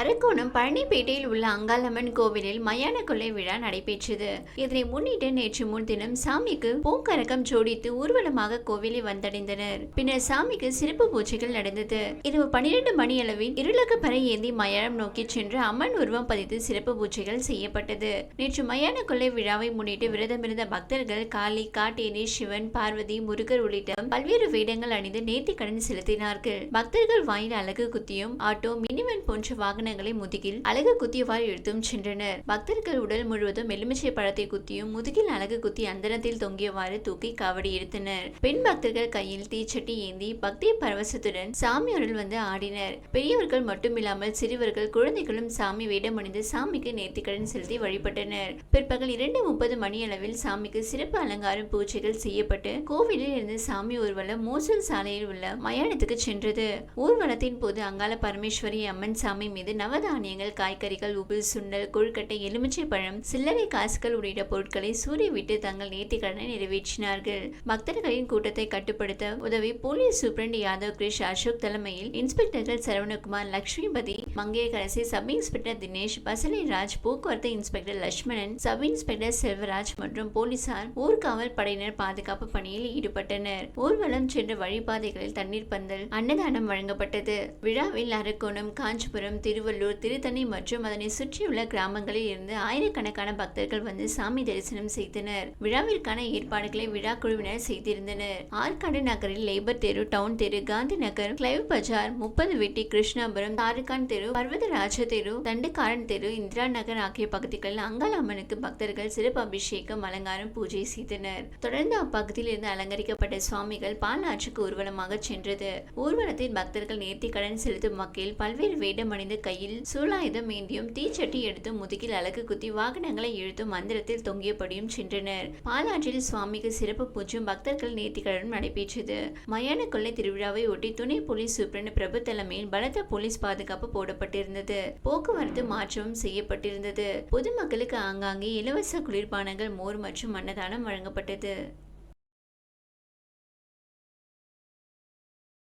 அரக்கோணம் பழனிப்பேட்டையில் உள்ள அங்காளம்மன் கோவிலில் மயான கொள்ளை விழா நடைபெற்றது. இதனை முன்னிட்டு நேற்று முன்தினம் சாமிக்கு பூங்கரகம் ஜோடித்து ஊர்வலமாக கோவிலை வந்தடைந்தனர். பின்னர் சாமிக்கு சிறப்பு பூஜைகள் நடந்தது. இரவு பனிரெண்டு மணி அளவில் இருளக பறை ஏந்தி மயானம் நோக்கி சென்று அம்மன் உருவம் பதித்து சிறப்பு பூஜைகள் செய்யப்பட்டது. நேற்று மயான கொள்ளை விழாவை முன்னிட்டு விரதமிருந்த பக்தர்கள் காளி காட்டேரி சிவன் பார்வதி முருகர் உள்ளிட்ட பல்வேறு வேடங்கள் அணிந்து நேர்த்தி கடன் செலுத்தினார்கள். பக்தர்கள் வாயில் அழகு குத்தியும் ஆட்டோ மினிவன் போன்ற வாகனங்களை முதுகில் அழகு குத்தியவாறு எடுத்தும் சென்றனர். பக்தர்கள் உடல் முழுவதும் எலுமிச்சை பழத்தை குத்தியும் முதுகில் அழகு குத்தி அந்தரத்தில் தொங்கியவாறு தூக்கி காவடி எடுத்தனர். பெண் பக்தர்கள் கையில் தீச்சட்டி ஏந்தி பக்தி பரவசத்துடன் சாமி அருள் வந்து ஆடினர். பெரியவர்கள் மட்டுமில்லாமல் சிறுவர்கள் குழந்தைகளும் சாமி வேடமணிந்து சாமிக்கு நேர்த்திக்கடன் செலுத்தி வழிபட்டனர். பிற்பகல் இரண்டு முப்பது மணியளவில் சாமிக்கு சிறப்பு அலங்காரம் பூஜைகள் செய்யப்பட்டு கோவிலில் இருந்து சாமி ஊர்வலம் மோசல் சாலையில் உள்ள மயானத்துக்கு சென்றது. ஊர்வலத்தின் போது அங்காள பரமேஸ்வரி அம்மன் சாமி மீது நவதானியங்கள் காய்கறிகள் உபில் சுண்டல் கொழுக்கட்டை எலுமிச்சை பழம் சில்லறை காசுகள் உள்ளிட்ட பொருட்களை சூரிய விட்டு தங்கள் நேர்த்திக்கடனை நிறைவேற்றினார்கள். பக்தர்களின் கூட்டத்தை கட்டுப்படுத்த உதவி போலீஸ் சூப்பரண்ட் யாதவ் கிரிஷ் அசோக் தலைமையில் இன்ஸ்பெக்டர்கள் சரவணகுமார் லட்சுமிபதி மங்கையரசி சப் இன்ஸ்பெக்டர் தினேஷ் பசலை ராஜ் போக்குவரத்து inspector Lakshmanan sub inspector Selvaraj மற்றும் போலீசார் ஊர்காவல் படையினர் பாதுகாப்பு பணியில் ஈடுபட்டனர். ஊர்வலம் சென்ற வழிபாதைகளில் தண்ணீர் பந்தல் அன்னதானம் வழங்கப்பட்டது. விழாவில் அரக்கோணம் காஞ்சிபுரம் திரு திருவள்ளூர் திருத்தணி மற்றும் அதனை சுற்றியுள்ள கிராமங்களில் இருந்து ஆயிரக்கணக்கான பக்தர்கள் வந்து சாமி தரிசனம் செய்தனர். விழாவிற்கான ஏற்பாடுகளை விழா குழுவினர் செய்திருந்தனர். ஆற்காடு நகரில் லேபர் தெரு டவுன் தெரு காந்தி நகர் கிளைவ் பஜார் முப்பது வெட்டி கிருஷ்ணாபுரம் தாருகான் தெரு பர்வதராஜ தெரு தண்டுக்காரன் தெரு இந்திரா நகர் ஆகிய பகுதிகளில் அங்காள் அம்மனுக்கு பக்தர்கள் சிறப்பு அபிஷேகம் அலங்காரம் பூஜை செய்தனர். தொடர்ந்து அப்பகுதியில் இருந்து அலங்கரிக்கப்பட்ட சுவாமிகள் பாலாற்றுக்கு ஊர்வலமாக சென்றது. ஊர்வலத்தில் பக்தர்கள் நேர்த்தி கடன் செலுத்தும் வகையில் பல்வேறு வேடம் கை கையில் சூலாயுதம் ஏந்தியும் தீச்சட்டி எடுத்து முதுகில் அழகு குத்தி வாகனங்களை இழுத்தும் மந்திரத்தில் தொங்கியபடியும் சென்றனர். பாலாற்றில் சுவாமிக்கு சிறப்பு பூஜும் பக்தர்கள் நேர்த்திக்கடன் நடைபெற்றது. மயான கொள்ளை திருவிழாவை ஒட்டி துணை போலீஸ் சூப்பரண்ட் பிரபு தலைமையில் பலத்த போலீஸ் பாதுகாப்பு போடப்பட்டிருந்தது. போக்குவரத்து மாற்றமும் செய்யப்பட்டிருந்தது. பொதுமக்களுக்கு ஆங்காங்கே இலவச குளிர்பானங்கள் மோர் மற்றும் அன்னதானம் வழங்கப்பட்டது.